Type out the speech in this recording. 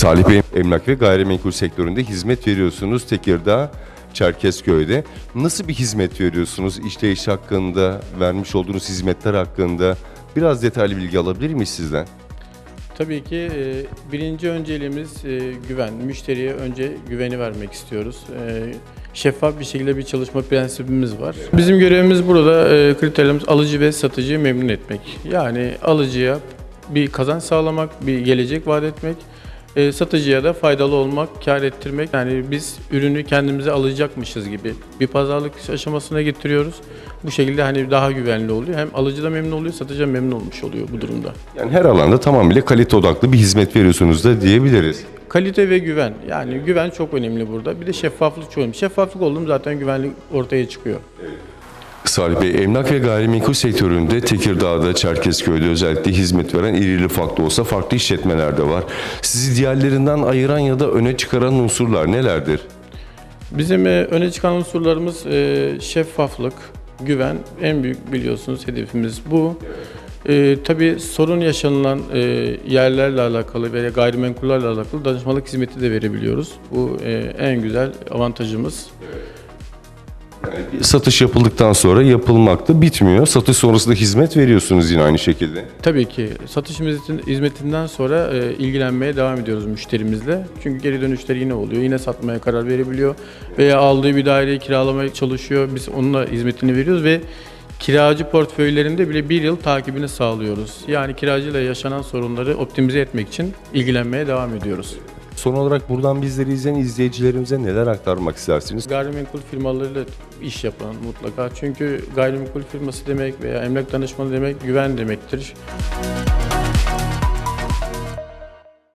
Salih Bey, emlak ve gayrimenkul sektöründe hizmet veriyorsunuz Tekirdağ, Çerkezköy'de. Nasıl bir hizmet veriyorsunuz? İşleyiş hakkında, vermiş olduğunuz hizmetler hakkında biraz detaylı bilgi alabilir miyiz sizden? Tabii ki e, birinci önceliğimiz e, güven. Müşteriye önce güveni vermek istiyoruz. E, Şeffaf bir şekilde bir çalışma prensibimiz var. Bizim görevimiz burada kriterlerimiz alıcı ve satıcıyı memnun etmek. Yani alıcıya bir kazanç sağlamak, bir gelecek vaat etmek. E, Satıcıya da faydalı olmak, kar ettirmek. Yani biz ürünü kendimize alacakmışız gibi bir pazarlık aşamasına getiriyoruz. Bu şekilde hani daha güvenli oluyor. Hem alıcı da memnun oluyor, satıcı da memnun olmuş oluyor bu durumda. Yani her alanda tamamıyla kalite odaklı bir hizmet veriyorsunuz da diyebiliriz. Kalite ve güven. Yani güven çok önemli burada. Bir de şeffaflık çok önemli. Şeffaflık oldu mu zaten güvenlik ortaya çıkıyor. Salih Bey, emlak ve gayrimenkul sektöründe Tekirdağ'da, Çerkezköy'de özellikle hizmet veren irili ufaklı olsa farklı işletmeler de var. Sizi diğerlerinden ayıran ya da öne çıkaran unsurlar nelerdir? Bizim e, öne çıkan unsurlarımız e, şeffaflık, güven. En büyük biliyorsunuz hedefimiz bu. E, tabii sorun yaşanılan e, yerlerle alakalı veya gayrimenkullerle alakalı danışmanlık hizmeti de verebiliyoruz. Bu e, en güzel avantajımız. Satış yapıldıktan sonra yapılmakta bitmiyor. Satış sonrasında hizmet veriyorsunuz yine aynı şekilde. Tabii ki satış hizmetin- hizmetinden sonra e, ilgilenmeye devam ediyoruz müşterimizle. Çünkü geri dönüşler yine oluyor. Yine satmaya karar verebiliyor veya aldığı bir daireyi kiralamaya çalışıyor. Biz onunla hizmetini veriyoruz ve kiracı portföylerinde bile bir yıl takibini sağlıyoruz. Yani kiracıyla yaşanan sorunları optimize etmek için ilgilenmeye devam ediyoruz. Son olarak buradan bizleri izleyen izleyicilerimize neler aktarmak istersiniz? Gayrimenkul firmalarıyla iş yapan mutlaka. Çünkü gayrimenkul firması demek veya emlak danışmanı demek güven demektir.